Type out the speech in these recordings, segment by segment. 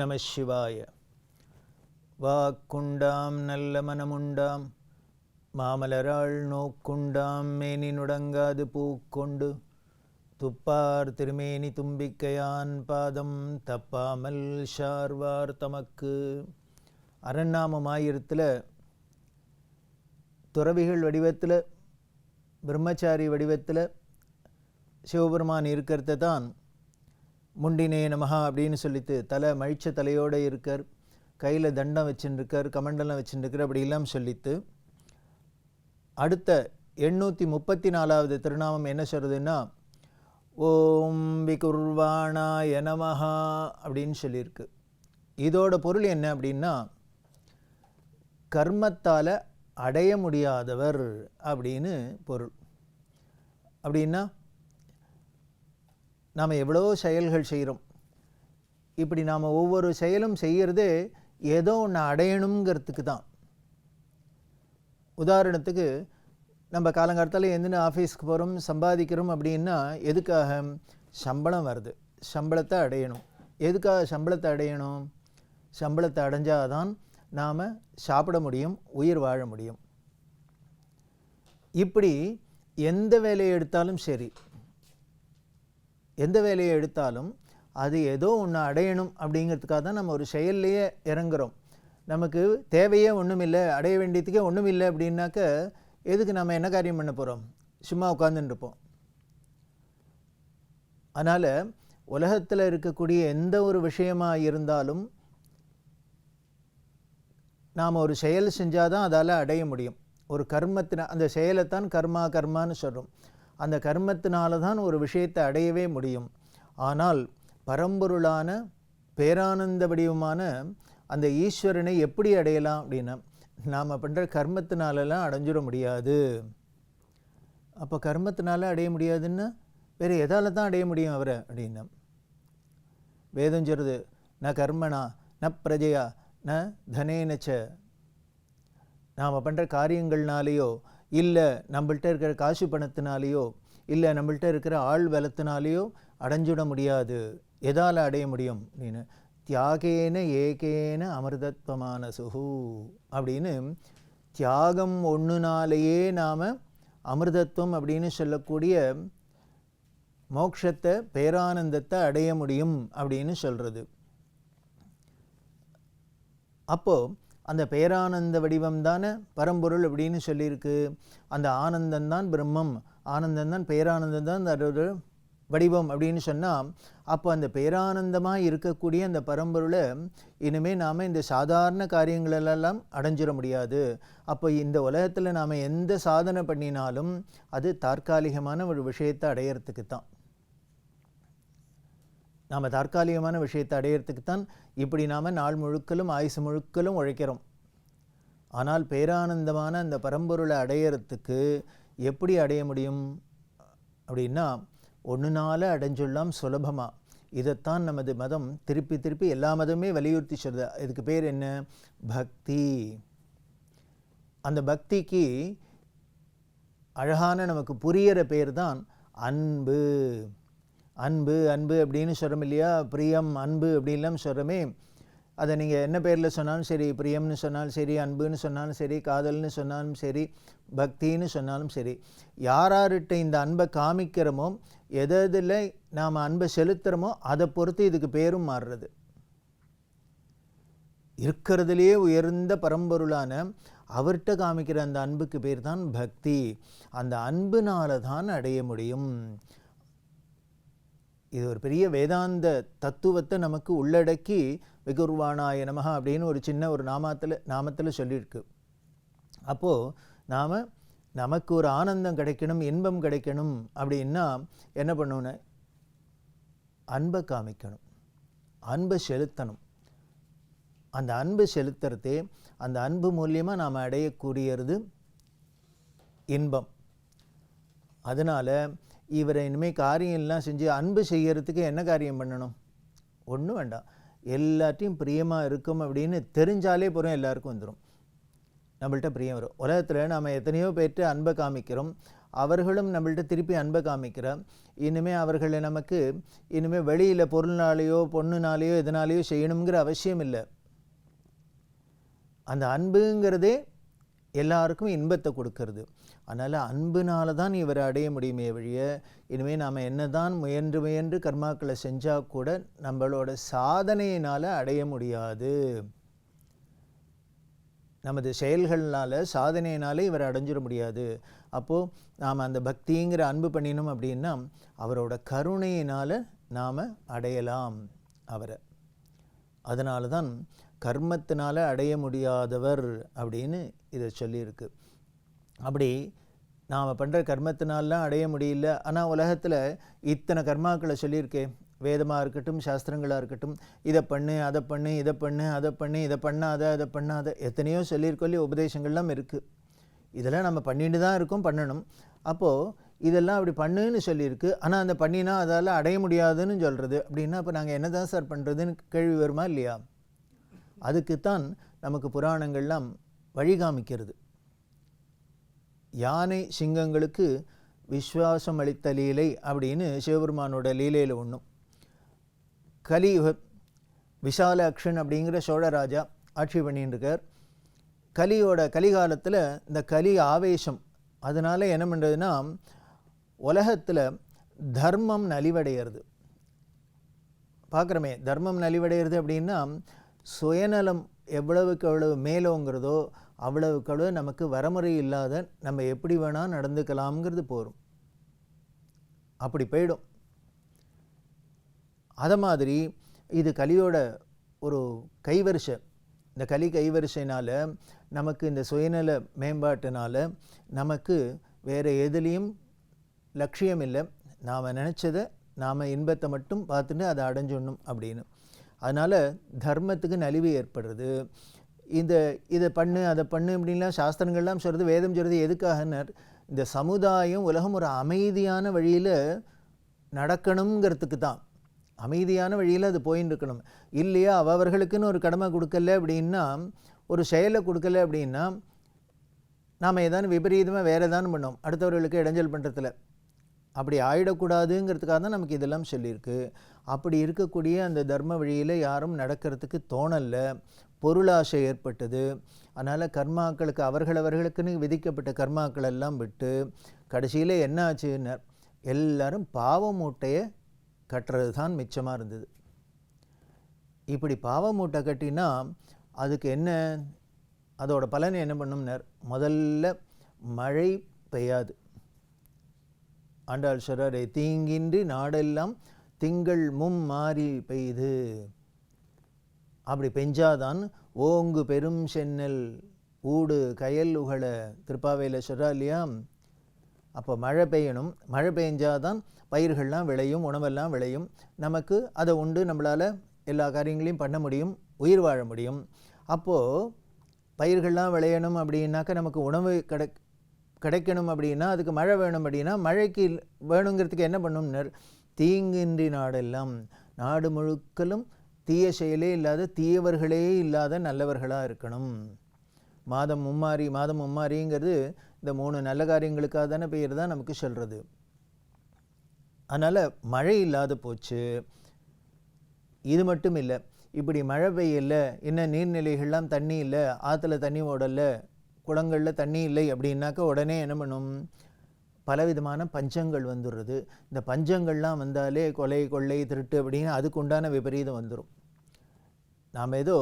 நம சிவாய. வாக்குண்டாம் நல்ல மனமுண்டாம். மாமலராள் நோக்குண்டாம் மேனி நுடங்காது பூக்கொண்டு. துப்பார் திருமேனி தும்பிக்கையான் பாதம் தப்பாமல் ஷார்வார் தமக்கு. அரண்நாமம் ஆயிரத்தில் துறவிகள் வடிவத்தில் பிரம்மச்சாரி வடிவத்தில் சிவபெருமான் இருக்கிறத தான் முண்டினே நமஹா அப்படின்னு சொல்லிட்டு தலை மழிச்ச தலையோடு இருக்கார். கையில் தண்டம் வச்சுருக்கார் கமண்டலம் வச்சுருக்கார் அப்படிலாம் சொல்லித்து அடுத்த எண்ணூற்றி முப்பத்தி நாலாவது திருநாமம் என்ன சொல்கிறதுன்னா ஓம் விகுர்வாணாய நமஹா அப்படின்னு சொல்லியிருக்கு. இதோட பொருள் என்ன அப்படின்னா கர்மத்தால் அடைய முடியாதவர் அப்படின்னு பொருள். அப்படின்னா நாம் எவ்வளோ செயல்கள் செய்கிறோம் இப்படி நாம் ஒவ்வொரு செயலும் செய்கிறது ஏதோ ஒன்று அடையணுங்கிறதுக்கு தான். உதாரணத்துக்கு நம்ம காலங்காலத்தில் எந்தின ஆஃபீஸ்க்கு போகிறோம் சம்பாதிக்கிறோம் அப்படின்னா எதுக்காக? சம்பளம் வருது. சம்பளத்தை அடையணும். எதுக்காக சம்பளத்தை அடையணும்? சம்பளத்தை அடைஞ்சால் தான் நாம் சாப்பிட முடியும் உயிர் வாழ முடியும். இப்படி எந்த வேலையை எடுத்தாலும் சரி எந்த வேலையை எடுத்தாலும் அது ஏதோ ஒன்று அடையணும் அப்படிங்கிறதுக்காக தான் நம்ம ஒரு செயல்லையே இறங்குறோம். நமக்கு தேவையே ஒன்றும் இல்லை அடைய வேண்டியதுக்கே ஒன்றும் இல்லை அப்படின்னாக்க எதுக்கு நம்ம என்ன காரியம் பண்ண போகிறோம் சும்மா உட்காந்துட்டு இருப்போம். அதனால் உலகத்தில் இருக்கக்கூடிய எந்த ஒரு விஷயமாக இருந்தாலும் நாம் ஒரு செயல் செஞ்சால் தான் அதால் அடைய முடியும். ஒரு கர்மத்தின அந்த செயலைத்தான் கர்மா கர்மான்னு சொல்கிறோம் அந்த கர்மத்தினால தான் ஒரு விஷயத்தை அடையவே முடியும். ஆனால் பரம்பொருளான பேரானந்த வடிவமான அந்த ஈஸ்வரனை எப்படி அடையலாம் அப்படின்னா நாம் பண்ணுற கர்மத்தினாலலாம் அடைஞ்சிட முடியாது. அப்போ கர்மத்தினால அடைய முடியாதுன்னா வேறு எதால் தான் அடைய முடியும் அவரை அப்படின்னா. வேதம் சொல்கிறது ந கர்மனா ந பிரஜையா ந தனேனச்ச நாம் பண்ணுற காரியங்கள்னாலேயோ இல்லை நம்மள்கிட்ட இருக்கிற காசு பணத்தினாலேயோ இல்லை நம்மள்கிட்ட இருக்கிற ஆள் பலத்தினாலேயோ அடைஞ்சுட முடியாது. எதால் அடைய முடியும்? அப்படின்னு தியாகேன ஏகேன அமிர்தத்வமான சுகு அப்படின்னு தியாகம் ஒன்றுனாலேயே நாம் அமிர்தத்துவம் அப்படின்னு சொல்லக்கூடிய மோக்ஷத்தை பேரானந்தத்தை அடைய முடியும் அப்படின்னு சொல்கிறது அப்போது அந்த பேரானந்த வடிவம் தானே பரம்பொருள் அப்படின்னு சொல்லியிருக்கு. அந்த ஆனந்தந்தான் பிரம்மம். ஆனந்தந்தான் பேரானந்தம் தான் அந்த ஒரு வடிவம் அப்படின்னு சொன்னால் அப்போ அந்த பேரானந்தமாக இருக்கக்கூடிய அந்த பரம்பொருளை இனிமேல் நாம் இந்த சாதாரண காரியங்களெல்லாம் அடைஞ்சிட முடியாது. அப்போ இந்த உலகத்தில் நாம் எந்த சாதனை பண்ணினாலும் அது தற்காலிகமான ஒரு விஷயத்தை அடையிறதுக்கு தான். நாம் தற்காலிகமான விஷயத்தை அடையிறதுக்கு தான் இப்படி நாம் நாள் முழுக்கலும் ஆயுசு முழுக்கலும் உழைக்கிறோம். ஆனால் பேரானந்தமான அந்த பரம்பொருளை அடையிறதுக்கு எப்படி அடைய முடியும்? அப்படின்னா ஒன்றுனால அடைஞ்சொல்லாம் சுலபமாக இதைத்தான் நமது மதம் திருப்பி திருப்பி எல்லா மதமே வலியுறுத்தி சொல்லுது. இதுக்கு பேர் என்ன? பக்தி. அந்த பக்திக்கு அழகான நமக்கு புரியிற பேர் தான் அன்பு. அன்பு அன்பு அப்படின்னு சொல்கிறோம் இல்லையா? பிரியம் அன்பு அப்படின்லாம் சொல்கிறோமே அதை நீங்கள் என்ன பேரில் சொன்னாலும் சரி பிரியம்னு சொன்னாலும் சரி அன்புன்னு சொன்னாலும் சரி காதல்னு சொன்னாலும் சரி பக்தின்னு சொன்னாலும் சரி யாரார்கிட்ட இந்த அன்பை காமிக்கிறோமோ எதில் நாம் அன்பை செலுத்துகிறோமோ அதை பொறுத்து இதுக்கு பேரும் மாறுறது. இருக்கிறதுலேயே உயர்ந்த பரம்பொருளான அவர்கிட்ட காமிக்கிற அந்த அன்புக்கு பேர் தான் பக்தி. அந்த அன்புனால தான் அடைய முடியும். இது ஒரு பெரிய வேதாந்த தத்துவத்தை நமக்கு உள்ளடக்கி விகுர்வானாய நமகா அப்படின்னு ஒரு சின்ன ஒரு நாமத்தில் நாமத்தில் சொல்லியிருக்கு. அப்போது நாம் நமக்கு ஒரு ஆனந்தம் கிடைக்கணும் இன்பம் கிடைக்கணும் அப்படின்னா என்ன பண்ணணும் அன்பை காமிக்கணும். அன்பை செலுத்தணும். அந்த அன்பு செலுத்துறதே அந்த அன்பு மூலியமாக நாம் அடையக்கூடியது இன்பம். அதனால் இவரை இனிமேல் காரியம்லாம் செஞ்சு அன்பு செய்கிறதுக்கு என்ன காரியம் பண்ணணும்? ஒன்றும் வேண்டாம். எல்லாத்தையும் பிரியமாக இருக்கும் அப்படின்னு தெரிஞ்சாலே போகிறோம் எல்லாருக்கும் வந்துடும் நம்மள்ட்ட பிரியம் வரும். உலகத்தில் நாம் எத்தனையோ பேர்ட்டு அன்பை காமிக்கிறோம். அவர்களும் நம்மள்ட்ட திருப்பி அன்பை காமிக்கிற. இனிமேல் அவர்களை நமக்கு இனிமேல் வெளியில் பொருள்னாலேயோ பொண்ணுனாலேயோ எதனாலேயோ செய்யணுங்கிற அவசியம் இல்லை. அந்த அன்புங்கிறதே எல்லாருக்கும் இன்பத்தை கொடுக்கறது. அதனால் அன்புனால தான் இவரை அடைய முடியுமே வழிய இனிமேல் நாம் என்ன தான் முயன்று முயன்று கர்மாக்களை செஞ்சால் கூட நம்மளோட சாதனையினால் அடைய முடியாது. நமது செயல்கள்னால சாதனையினால் இவரை அடைஞ்சிட முடியாது. அப்போது நாம் அந்த பக்திங்கிற அன்பு பண்ணினோம் அப்படின்னா அவரோட கருணையினால் நாம் அடையலாம் அவரை. அதனால தான் கர்மத்தினால் அடைய முடியாதவர் அப்படின்னு இதை சொல்லியிருக்கு. அப்படி நாம் பண்ணுற கர்மத்தினாலாம் அடைய முடியல. ஆனால் உலகத்தில் இத்தனை கர்மாக்களை சொல்லியிருக்கே. வேதமாக இருக்கட்டும் சாஸ்திரங்களாக இருக்கட்டும். இதை பண்ணு அதை பண்ணு இதை பண்ணு அதை பண்ணு இதை பண்ணாத அதை பண்ணாத எத்தனையோ சொல்லியிருக்கோல்லி உபதேசங்கள்லாம் இருக்குது இதெல்லாம் நம்ம பண்ணிட்டு தான் இருக்கோம் பண்ணணும். அப்போது இதெல்லாம் அப்படி பண்ணுன்னு சொல்லியிருக்கு. ஆனால் அந்த பண்ணினா அதால் அடைய முடியாதுன்னு சொல்கிறது அப்படின்னா அப்போ நாங்கள் என்ன தான் சார் பண்ணுறதுன்னு கேள்வி வருமா இல்லையா? அதுக்குத்தான் நமக்கு புராணங்கள்லாம் வழிகாமிக்கிறது. யானை சிங்கங்களுக்கு விஸ்வாசம் அளித்த லீலை அப்படின்னு சிவபெருமானோட லீலையில் ஒன்றும் கலியுக விஷால அக்ஷன் அப்படிங்கிற சோழராஜா ஆட்சி பண்ணிட்டுருக்கார் கலியோட கலிகாலத்தில் இந்த கலி ஆவேசம். அதனால என்ன பண்ணுறதுன்னா உலகத்தில் தர்மம் நலிவடைகிறது பார்க்குறோமே தர்மம் நலிவடைகிறது அப்படின்னா சுயநலம் எவ்வளவுக்கு எவ்வளவு மேலோங்கிறதோ அவ்வளவுக்கு அவ்வளவு நமக்கு வரமுறை இல்லாத நம்ம எப்படி வேணால் நடந்துக்கலாம்ங்கிறது போகும் அப்படி போயிடும். அதை மாதிரி இது கலியோட ஒரு கைவரிசை. இந்த கலி கைவரிசைனால் நமக்கு இந்த சுயநல மேம்பாட்டினால் நமக்கு வேறு எதுலேயும் லட்சியம் இல்லை. நாம் நினச்சதை நாம் இன்பத்தை மட்டும் பார்த்துட்டு அதை அடைஞ்சிடணும் அப்படின்னு. அதனால் தர்மத்துக்கு நலிவு ஏற்படுறது. இந்த இதை பண்ணு அதை பண்ணு அப்படின்லாம் சாஸ்திரங்கள்லாம் சொல்கிறது வேதம் சொல்கிறது எதுக்காகனர் இந்த சமுதாயம் உலகம் ஒரு அமைதியான வழியில் நடக்கணுங்கிறதுக்கு தான். அமைதியான வழியில் அது போயின்னு இருக்கணும் இல்லையா அவர்களுக்குன்னு ஒரு கடமை கொடுக்கல அப்படின்னா ஒரு செயலை கொடுக்கல அப்படின்னா நாம் ஏதானும் விபரீதமாக வேறு ஏதானும் பண்ணோம். அடுத்தவர்களுக்கு இடைஞ்சல் பண்ணுறதுல அப்படி ஆயிடக்கூடாதுங்கிறதுக்காக தான் நமக்கு இதெல்லாம் சொல்லியிருக்கு. அப்படி இருக்கக்கூடிய அந்த தர்ம வழியில் யாரும் நடக்கிறதுக்கு தோணலை. பொருளாசை ஏற்பட்டது. அதனால் கர்மாக்களுக்கு அவர்களவர்களுக்குன்னு விதிக்கப்பட்ட கர்மாக்கள் எல்லாம் விட்டு கடைசியில் என்ன ஆச்சுன்னு எல்லாரும் பாவ மூட்டையை கட்டுறது தான் மிச்சமாக இருந்தது. இப்படி பாவ மூட்டை கட்டினா அதுக்கு என்ன அதோட பலன் என்ன பண்ணும்னர்? முதல்ல மழை பெய்யாது. ஆண்டாள் சொல்றாரே தீங்கின்றி நாடெல்லாம் திங்கள் மும் மாறி பெய்து. அப்படி பெஞ்சாதான் ஓங்கு பெரும் சென்னல் ஊடு கயல் உகழ திருப்பாவையில் சொல்கிறா இல்லையா? அப்போ மழை பெய்யணும். மழை பெஞ்சாதான் பயிர்கள்லாம் விளையும் உணவெல்லாம் விளையும். நமக்கு அதை உண்டு நம்மளால் எல்லா காரியங்களையும் பண்ண முடியும் உயிர் வாழ முடியும். அப்போது பயிர்கள்லாம் விளையணும் அப்படின்னாக்கா நமக்கு உணவு கிடை கிடைக்கணும் அப்படின்னா அதுக்கு மழை வேணும் அப்படின்னா மழைக்கு வேணுங்கிறதுக்கு என்ன பண்ணும்னர்? தீங்கின்றி நாடெல்லாம். நாடு முழுக்கலும் தீய செயலே இல்லாத தீயவர்களே இல்லாத நல்லவர்களாக இருக்கணும். மாதம் மும்மாரி மாதம் மும்மாரிங்கிறது இந்த மூணு நல்ல காரியங்களுக்காக தானே பெயர் தான் நமக்கு சொல்கிறது அதனால் மழை இல்லாத போச்சு. இது மட்டும் இல்லை இப்படி மழை பெய்யல இன்னும் நீர்நிலைகள்லாம் தண்ணி இல்லை ஆற்றுல தண்ணி ஓடல குளங்களில் தண்ணி இல்லை அப்படின்னாக்கா உடனே என்ன பண்ணும்? பலவிதமான பஞ்சங்கள் வந்துடுறது. இந்த பஞ்சங்கள்லாம் வந்தாலே கொலை கொள்ளை திருட்டு அப்படின்னு அதுக்கு உண்டான விபரீதம் வந்துடும் நாம் ஏதோ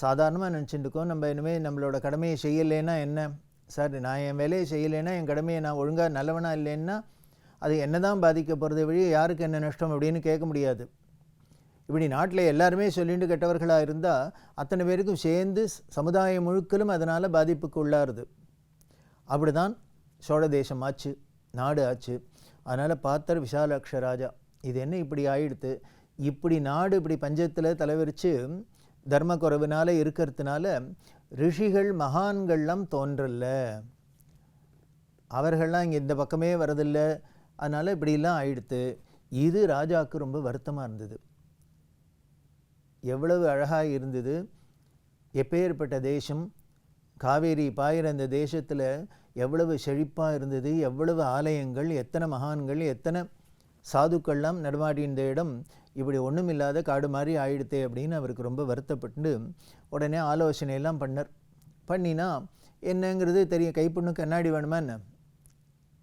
சாதாரணமாக நினச்சிட்டு இருக்கோம் நம்ம இனிமேல் நம்மளோட கடமையை செய்யலைன்னா என்ன? சார் நான் என் வேலையை செய்யலைன்னா என் கடமையை நான் ஒழுங்காக நல்லவனாக இல்லைன்னா அது என்ன தான் பாதிக்க போகிறது வழி யாருக்கு என்ன நஷ்டம் அப்படின்னு கேட்க முடியாது. இப்படி நாட்டில் எல்லாருமே சொல்லிட்டு கெட்டவர்களாக இருந்தால் அத்தனை பேருக்கும் சேர்ந்து சமுதாயம் முழுக்கலும் அதனால் பாதிப்புக்கு உள்ளாருது. அப்படி தான் சோழ தேசம் ஆச்சு நாடு ஆச்சு. அதனால் பார்த்தர் விசாலாட்சராஜா இது என்ன இப்படி ஆயிடுத்து? இப்படி நாடு இப்படி பஞ்சத்தில் தலைவரித்து தர்ம குறைவினால் இருக்கிறதுனால ரிஷிகள் மகான்கள்லாம் தோன்றல அவர்கள்லாம் இங்கே இந்த பக்கமே வரதில்லை. அதனால் இப்படிலாம் ஆயிடுத்து. இது ராஜாவுக்கு ரொம்ப வருத்தமாக இருந்தது. எவ்வளவு அழகாக இருந்தது. எப்பேற்பட்ட தேசம். காவேரி பாயிற அந்த தேசத்தில் எவ்வளவு செழிப்பாக இருந்தது. எவ்வளவு ஆலயங்கள் எத்தனை மகான்கள் எத்தனை சாதுக்கள்லாம் நடமாடி இந்த இடம். இப்படி ஒன்றும் இல்லாத காடு மாதிரி ஆயிடுத்தே அப்படின்னு அவருக்கு ரொம்ப வருத்தப்பட்டு உடனே ஆலோசனையெல்லாம் பண்ணார். பண்ணினா என்னங்கிறது தெரியும். கைப்புண்ணு கண்ணாடி வேணுமா என்ன?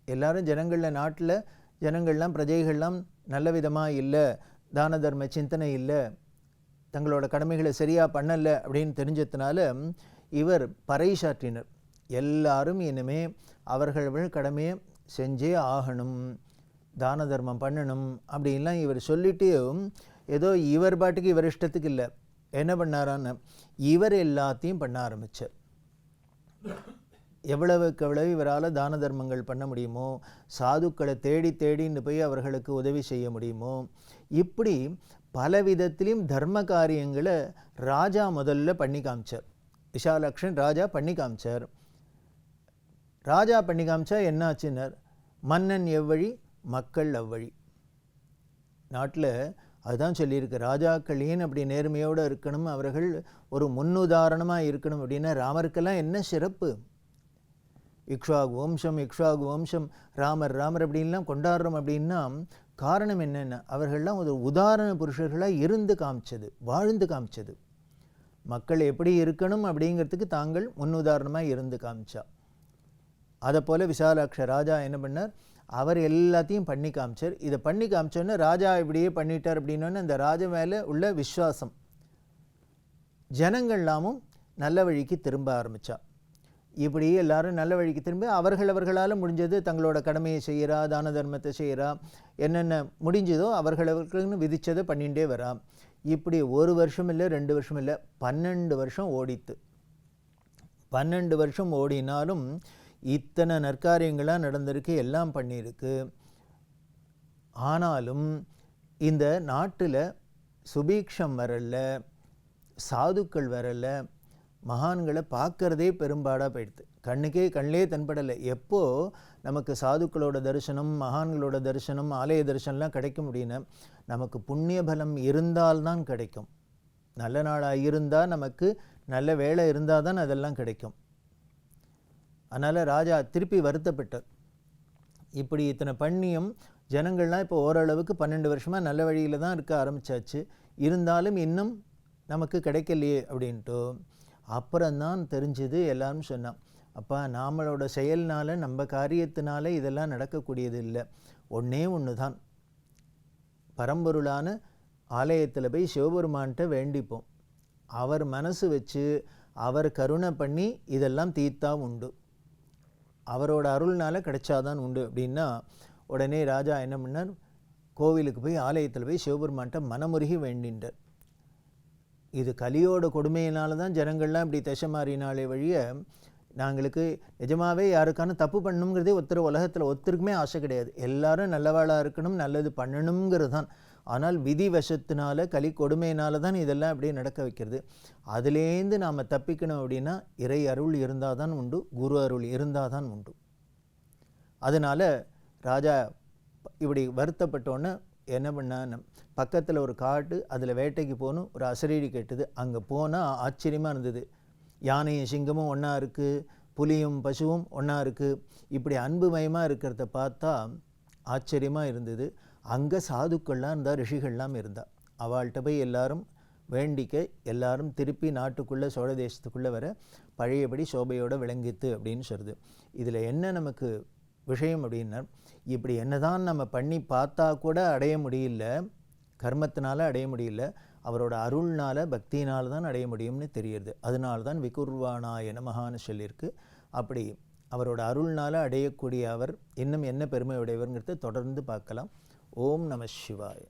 எல்லாரும் ஜனங்களில் நாட்டில் ஜனங்கள்லாம் பிரஜைகள்லாம் நல்ல விதமாக இல்லை. தான தர்ம சிந்தனை இல்லை. தங்களோட கடமைகளை சரியாக பண்ணலை அப்படின்னு தெரிஞ்சதுனால இவர் பறைசாற்றினர். எல்லாரும் இனிமே அவர்கள் கடமையை செஞ்சே ஆகணும். தான தர்மம் பண்ணணும் அப்படின்லாம் இவர் சொல்லிட்டு ஏதோ இவர் பாட்டுக்கு இவர் இஷ்டத்துக்கு இல்லை. என்ன பண்ணாரான்னு இவர் எல்லாத்தையும் பண்ண ஆரம்பித்தார் எவ்வளவுக்கு எவ்வளவு இவரால் தான தர்மங்கள் பண்ண முடியுமோ சாதுக்களை தேடி தேடின்னு போய் அவர்களுக்கு உதவி செய்ய முடியுமோ இப்படி பல விதத்திலையும் தர்ம காரியங்களை ராஜா முதல்ல பண்ணி காமிச்சார். விஷாலக்ஷன் ராஜா பண்ணி காமிச்சார். ராஜா பண்ணி காமிச்சா என்னாச்சுன்னார்? மன்னன் எவ்வழி மக்கள் அவ்வழி. நாட்டில் அதுதான் சொல்லியிருக்கு. ராஜாக்கள் ஏன் அப்படி நேர்மையோடு இருக்கணும்? அவர்கள் ஒரு முன்னுதாரணமாக இருக்கணும் அப்படின்னா ராமருக்கெல்லாம் என்ன சிறப்பு? இக்ஷாகு வம்சம் இக்ஷாகு வம்சம் ராமர் ராமர் அப்படின்லாம் கொண்டாடுறோம் அப்படின்னா காரணம் என்னென்ன? அவர்கள்லாம் ஒரு உதாரண புருஷர்களாக இருந்து காமிச்சது வாழ்ந்து காமிச்சது. மக்கள் எப்படி இருக்கணும் அப்படிங்கிறதுக்கு தாங்கள் முன்னுதாரணமாக இருந்து காமிச்சா. அதை போல் விசாலாட்ச ராஜா என்ன பண்ணார்? அவர் எல்லாத்தையும் பண்ணி காமிச்சார். இதை பண்ணி காமிச்சோன்னே ராஜா இப்படியே பண்ணிட்டார் அப்படின்னோன்னு அந்த ராஜா மேலே உள்ள விஸ்வாசம். ஜனங்கள்லாமும் நல்ல வழிக்கு திரும்ப ஆரம்பித்தா இப்படி எல்லாரும் நல்ல வழிக்கு திரும்பி அவர்கள் அவர்களால் முடிஞ்சது தங்களோட கடமையை செய்கிறா தான தர்மத்தை செய்கிறா என்னென்ன முடிஞ்சதோ அவர்களுக்குன்னு விதித்ததை பண்ணிகிட்டே வரா. இப்படி ஒரு வருஷம் இல்லை ரெண்டு வருஷம் இல்லை பன்னெண்டு வருஷம் ஓடித்து. பன்னெண்டு வருஷம் ஓடினாலும் இத்தனை நற்காரியங்களாக நடந்திருக்கு எல்லாம் பண்ணியிருக்கு ஆனாலும் இந்த நாட்டில் சுபீக்ஷம் வரல சாதுக்கள் வரல மகான்களை பார்க்கறதே பெரும்பாடாக போயிடுது. கண்ணுக்கே கண்ணிலே தென்படலை. எப்போ நமக்கு சாதுக்களோட தரிசனம் மகான்களோட தரிசனம் ஆலய தரிசனம்லாம் கிடைக்க முடியும்னா நமக்கு புண்ணிய பலம் இருந்தால்தான் கிடைக்கும். நல்ல நாளாக இருந்தால் நமக்கு நல்ல வேலை இருந்தால் தான் அதெல்லாம் கிடைக்கும். அதனால் ராஜா திருப்பி வருத்தப்பட்டார். இப்படி இத்தனை பண்ணியும் ஜனங்கள்லாம் இப்போ ஓரளவுக்கு பன்னெண்டு வருஷமாக நல்ல வழியில் தான் இருக்க ஆரம்பிச்சாச்சு. இருந்தாலும் இன்னும் நமக்கு கிடைக்கலையே அப்படின்ட்டு அப்புறம்தான் தெரிஞ்சது எல்லாரும் சொன்னான் அப்பா நாமளோட செயல்னால நம்ம காரியத்தினால இதெல்லாம் நடக்கக்கூடியது இல்லை ஒன்றே ஒன்று தான் பரம்பொருளான ஆலயத்தில் போய் சிவபெருமான்கிட்ட வேண்டிப்போம். அவர் மனசு வச்சு அவர் கருணை பண்ணி இதெல்லாம் தீர்த்தா உண்டு. அவரோட அருள்னால் கிடைச்சாதான் உண்டு. அப்படின்னா உடனே ராஜா என்ன பண்ணார்? கோவிலுக்கு போய் ஆலயத்தில் போய் சிவபெருமான்கிட்ட மனமுருகி வேண்டின்றார். இது கலியோட கொடுமையினால தான் ஜனங்கள்லாம் இப்படி திசை மாறினாலே வழிய நாங்களுக்கு நிஜமாகவே யாருக்கான தப்பு பண்ணணுங்கிறதே ஒருத்தர் உலகத்தில் ஒருத்தருக்குமே ஆசை கிடையாது. எல்லாரும் நல்லவாளாக இருக்கணும் நல்லது பண்ணணுங்கிறது தான். ஆனால் விதி வசத்தினால கலி கொடுமையினால தான் இதெல்லாம் அப்படியே நடக்க வைக்கிறது. அதுலேருந்து நாம் தப்பிக்கணும் அப்படின்னா இறை அருள் இருந்தால் தான் உண்டு குரு அருள் இருந்தால் தான் உண்டு. அதனால் ராஜா இப்படி வருத்தப்பட்டோன்னே என்ன பண்ணான்னு பக்கத்தில் ஒரு காட்டு அதில் வேட்டைக்கு போகணும். ஒரு அசரீடி கேட்டது. அங்கே போனால் ஆச்சரியமாக இருந்தது. யானையும் சிங்கமும் ஒன்றா இருக்குது புலியும் பசுவும் ஒன்றா இருக்குது இப்படி அன்புமயமாக இருக்கிறத பார்த்தா ஆச்சரியமாக இருந்தது. அங்கே சாதுக்கள்லாம் இருந்தால் ரிஷிகள்லாம் இருந்தாள் அவள்கிட்ட போய் எல்லாரும் வேண்டிக்க எல்லாரும் திருப்பி நாட்டுக்குள்ளே சோழ தேசத்துக்குள்ளே வர பழையபடி சோபையோடு விளங்கித்து அப்படின்னு சொல்லுது இதில் என்ன நமக்கு விஷயம் அப்படின்னா இப்படி என்னதான் நம்ம பண்ணி பார்த்தா கூட அடைய முடியல கர்மத்தினால அடைய முடியல அவரோட அருள்னால பக்தியினால் தான் அடைய முடியும்னு தெரியுது. அதனால தான் விகுர்வானாய நமகான்னு சொல்லியிருக்கு. அப்படி அவரோட அருள்னால அடையக்கூடிய அவர் இன்னும் என்ன பெருமை உடையவர்ங்கிறத தொடர்ந்து பார்க்கலாம். ஓம் நம சிவாய.